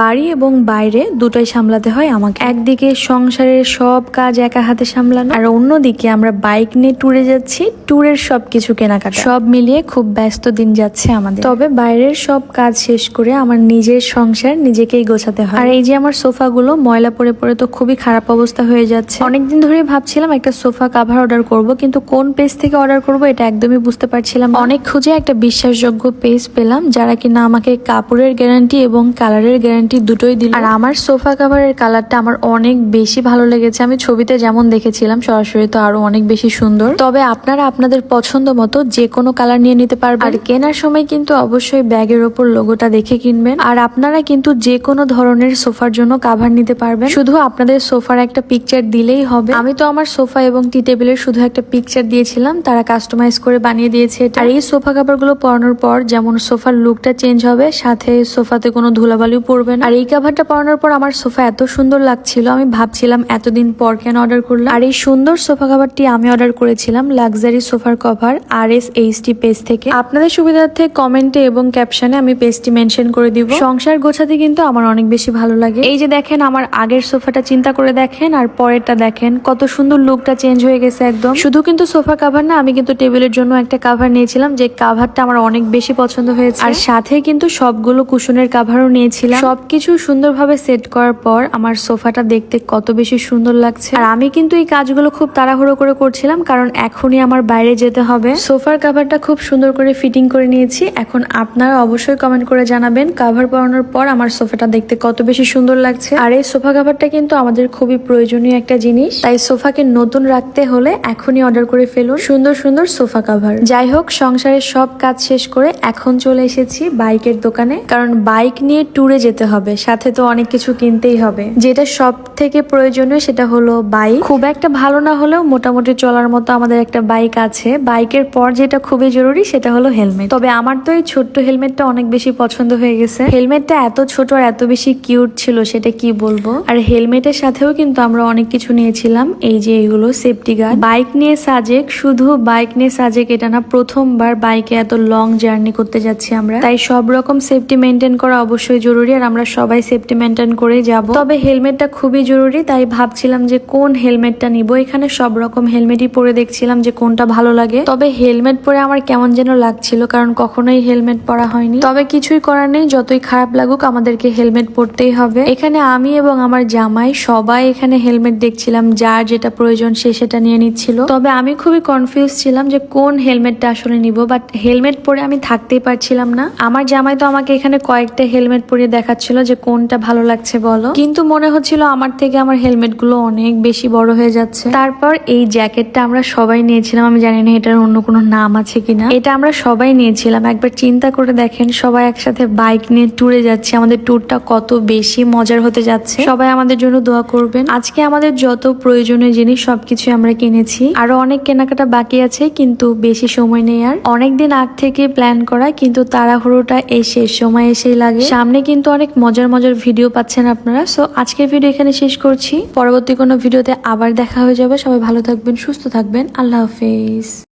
বাড়ি এবং বাইরে দুটোই সামলাতে হয় আমাকে। একদিকে সংসারের সব কাজ একা হাতে সামলানো, আর অন্যদিকে আমরা বাইক নিয়ে ট্যুরে যাচ্ছি, ট্যুরের সব কিছু কেনাকাটা। সব মিলিয়ে খুব ব্যস্ত দিন যাচ্ছে আমাদের। তবে বাইরের সব কাজ শেষ করে আমার নিজের সংসার নিজেকেই গোছাতে হয়। আর এই যে আমার সোফাগুলো, ময়লা পরে পরে তো খুবই খারাপ অবস্থা হয়ে যাচ্ছে। অনেকদিন ধরে ভাবছিলাম একটা সোফা কাভার অর্ডার করব, কিন্তু কোন পেজ থেকে অর্ডার করব এটা একদমই বুঝতে পারছিলাম অনেক খুঁজে একটা বিশ্বাসযোগ্য পেজ পেলাম, যারা কিনা আমাকে কাপড়ের গ্যারান্টি এবং কালারের গ্যারান্টি দুটোই দিল। আর আমার সোফা কাভারের কালারটা আমার অনেক বেশি ভালো লেগেছে। আমি ছবিতে যেমন দেখেছিলাম সরাসরি তো আরও অনেক বেশি সুন্দর। তবে আপনারা আপনাদের পছন্দ মতো যে কোনো কালার নিয়ে নিতে পারবেন। আর কেনার সময় কিন্তু অবশ্যই ব্যাগের ওপর লোগোটা দেখে কিনবেন। আর আপনারা কিন্তু যে কোনো ধরনের সোফার জন্য কাভার নিতে পারবেন। শুধু আপনাদের সোফার একটা পিকচার দিলেই হবে। আমি তো আমার সোফা এবং টি টেবিলের শুধু একটা পিকচার দিয়েছিলাম। তারা কাস্টমাইজ করে বানিয়ে দিয়েছে আর এই সোফা কাভারগুলো পরানোর পর যেমন সোফার লুকটা চেঞ্জ হবে সাথে সোফাতে কোনো ধুলাবালিও পড়বে না? আর এই কাভারটা পরানোর পর আমার সোফা এত সুন্দর লাগছিল আমি ভাবছিলাম এতদিন পর কেন অর্ডার করলাম। আর এই সুন্দর সোফা কাভারটি আমি অর্ডার করেছিলাম লাক্সারি সোফার কভার আর এস এইচ টি পেজ থেকে। আপনাদের সুবিধার্থে কমেন্টে এবং ক্যাপশনে আমি পেজটি মেনশন করে দিব। সংসার গোছাতে কিন্তু আমার অনেক বেশি ভালো লাগে। এই যে দেখেন আমার আগের সোফাটা চিন্তা করে দেখেন আর পরেরটা দেখেন কত সুন্দর লুকটা চেঞ্জ হয়ে গেছে একদম। শুধু কিন্তু সোফা কাভার না আমি কিন্তু টেবিলের জন্য একটা কাভার নিয়েছিলাম যে কাভারটা আমার অনেক বেশি পছন্দ হয়েছে। আর সাথে কিন্তু সবগুলো কুশনের কাভারও নিয়েছিলাম। সবকিছু সুন্দরভাবে সেট করার পর আমার সোফাটা দেখতে কত বেশি সুন্দর লাগছে। আর আমি কিন্তু এই কাজগুলো খুব তাড়াহুড়ো করে করছিলাম, কারণ এখনই আমার বাইরে যেতে হবে। সোফার কাভারটা খুব সুন্দর করে ফিটিং করে নিয়েছি। এখন আপনারা অবশ্যই কমেন্ট করে জানাবেন কাভার পরানোর পর আমার সোফাটা দেখতে কত বেশি সুন্দর লাগছে। আর এই সোফা কাভারটা কিন্তু আমাদের খুবই প্রয়োজনীয় একটা জিনিস। তাই সোফাকে নতুন রাখতে হলে এখনই অর্ডার করে ফেলুন। সুন্দর সুন্দর সোফা কাভার যাই হোক, সংসারের সব কাজ শেষ করে এখন চলে এসেছি বাইকের দোকানে, কারণ বাইক নিয়ে ট্যুরে যেতে হবে। সাথে তো অনেক কিছু কিনতেই হবে। যেটা সব থেকে প্রয়োজনীয় সেটা হলো বাইক খুব একটা ভালো না হলেও মোটামুটি চলার মতো আমাদের একটা বাইক আছে। বাইকের পর যেটা খুবই জরুরি সেটা হলো হেলমেট তবে আমার তো এই ছোট্ট হেলমেটটা অনেক বেশি পছন্দ হয়ে গেছে। হেলমেটটা এত ছোট আর এত বেশি কিউট ছিল, সেটা কি বলব? আর হেলমেটের সাথেও কিন্তু আমরা অনেক কিছু নিয়েছিলাম। এই যে এগুলো সেফটি গার্ড বাইক নিয়ে সাজেক, শুধু বাইক নিয়ে সাজেক এটা না, প্রথমবার বাইকে এত লং জার্নি করতে যাচ্ছি আমরা। তাই সব রকম সেফটি মেনটেন করা অবশ্যই জরুরি। আর আমরা সবাই সেফটি মেনটেন করেই যাব। তবে হেলমেটটা খুবই জরুরি, তাই ভাবছিলাম যে কোন হেলমেটটা নিব। এখানে সব রকম হেলমেটই পরে দেখছিলাম যে কোনটা ভালো লাগে। তবে হেলমেট পরে আমার কেমন যেন লাগছিল, কারণ কখনোই হেলমেট পরা হয়নি। তবে কিছুই করার নেই, যতই খারাপ লাগুক আমাদেরকে হেলমেট পরতেই হবে। এখানে আমি এবং আমার জামাই সবাই এখানে হেলমেট দেখছিলাম, যার যেটা প্রয়োজন সে সেটা নিয়ে নিচ্ছিল। তবে আমি খুবই কনফিউজ ছিলাম যে কোন হেলমেটটা আসলে নিব বাট হেলমেট পরে আমি থাকতেই পারছিলাম না। আমার জামাই তো আমাকে এখানে কয়েকটা হেলমেট পরিয়ে দেখাচ্ছিল যে কোনটা ভালো লাগছে বলো? কিন্তু মনে হচ্ছিল আমার থেকে আমার হেলমেটগুলো অনেক বেশি বড় হয়ে যাচ্ছে। তারপর এই জ্যাকেটটা আমরা সবাই নিয়েছিলাম, আমি জানি না এটার অন্য কোনো নাম আছে কিনা। এটা আমরা সবাই নিয়েছিলাম। একবার চিন্তা করে দেখেন, সবাই একসাথে বাইক নিয়ে ট্যুরে যাচ্ছে। আমাদের ট্যুরটা কত বেশি মজার হতে যাচ্ছে। সবাই আমাদের জন্য দোয়া করবেন। আজকে আমাদের যত প্রয়োজনীয় জিনিস সবকিছু আমরা কিনেছি। আরও অনেক কেনাকাটা বাকি আছে, কিন্তু বেশি সময় নেই আর। অনেকদিন আগ থেকে প্ল্যান করা, কিন্তু তাড়াহুড়োটা এই শেষ সময় এসেই লাগে। সামনে কিন্তু অনেক মজার মজার ভিডিও পাচ্ছেন আপনারা। সো আজকের ভিডিও এখানে শেষ করছি। পরবর্তী কোনো ভিডিওতে আবার দেখা হয়ে যাবে। সবাই ভালো থাকবেন, সুস্থ থাকবেন। আল্লাহ হাফেজ।